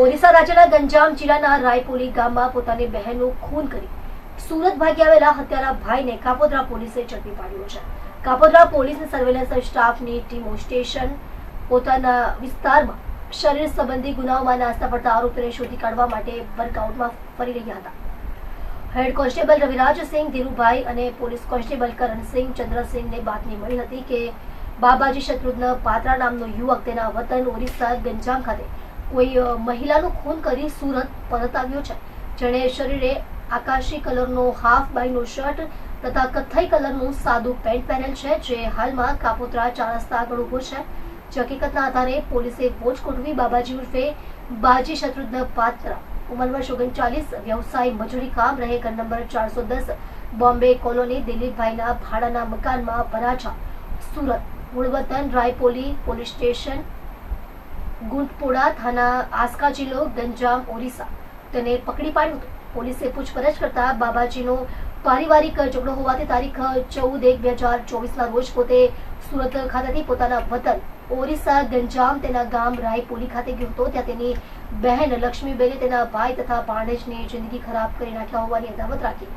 ઓરિસ્સા રાજ્યના ગંજામ જિલ્લાના રાયપોલી ગામમાં પોતાની બહેનનું ખૂન કરી સુરત ભાગી આવેલા હત્યારા ભાઈને કાપોદ્રા પોલીસે ઝડપી પાડ્યો છે. કાપોદ્રા પોલીસ સર્વેલન્સ સ્ટાફની ટીમો સ્ટેશન પોતાના વિસ્તારમાં શરીર સંબંધી ગુનાઓમાં નાસ્તા પડતા આરોપીને શોધી કાઢવા માટે વર્કઆઉટમાં ફરી રહ્યા હતા. હેડ કોન્સ્ટેબલ રવિરાજસિંહ ધીરુભાઈ અને પોલીસ કોન્સ્ટેબલ કરણસિંહ ચંદ્રસિંહને બાતમી મળી હતી કે બાબાજી શત્રુઘ્ન પાત્રા નામનો યુવક તેના વતન ઓરિસ્સા ગંજામ ખાતે કોઈ મહિલાનું ખૂન કરી સુરત પરત આવ્યો છે. જેણે શરીરે આકાશી કલરનો હાફ બાયનો શર્ટ તથા કથ્થઈ કલરનું સાદું પેન્ટ પહેરેલ છે, જે હાલમાં કાપોત્રા ચાર રસ્તા આગળ ઊભો છે. જે હકીકતના આધારે પોલીસે વોચ ગોઠવી બાબાજી ઉર્ફે બાજી શત્રુઘ્ન પાત્ર, ઉંમર વર્ષ ઓગણચાલીસ, વ્યવસાય મજૂરી કામ, રહે ઘર નંબર ચારસો દસ, બોમ્બે કોલોની, દિલીપભાઈના ભાડાના મકાનમાં ભરાછા સુરત મૂળ વતન રાયપોલી પોલીસ સ્ટેશન ગુંટપોડા થાના આસ્કા જિલ્લો ગંજામ, ઓરિસ્સા. તેને પકડી પાડ્યો હતો. પોલીસે પૂછપરછ કરતા બાબાજીનો પારિવારિક ઝઘડો હોવાથી તારીખ ચૌદ એક બે હજાર ચોવીસના રોજ પોતે સુરત ખાતેથી પોતાના વતન ઓરિસ્સા ગંજામ તેના ગામ રાયપોલી ખાતે ગયો હતો. ત્યાં તેની બહેન લક્ષ્મીબેને તેના ભાઈ તથા ભાણેજની જિંદગી ખરાબ કરી નાખ્યા હોવાની અદાવત રાખી.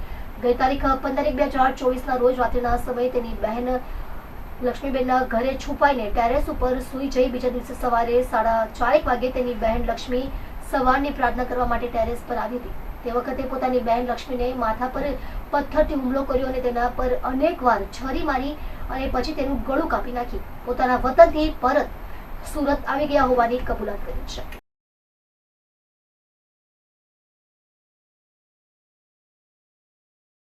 ગઈ તારીખ પંદર એક બે હજાર ચોવીસના રોજ રાત્રિના સમયે તેની બહેન લક્ષ્મીબેનના ઘરે છુપાઈને ટેરેસ ઉપર સૂઈ જઈ બીજા દિવસે સવારે સાડા ચારેક વાગે તેની બહેન લક્ષ્મી સવારની પ્રાર્થના કરવા માટે ટેરેસ પર આવી હતી. તે વખતે પોતાની બહેન લક્ષ્મીને માથા પર પથ્થરથી હુમલો કર્યો અને તેના પર અનેકવાર છરી મારી અને પછી તેનું ગળું કાપી નાખી. પોતાના વતનથી પરત સુરત આવી ગયા હોવાની કબૂલાત કરી છે.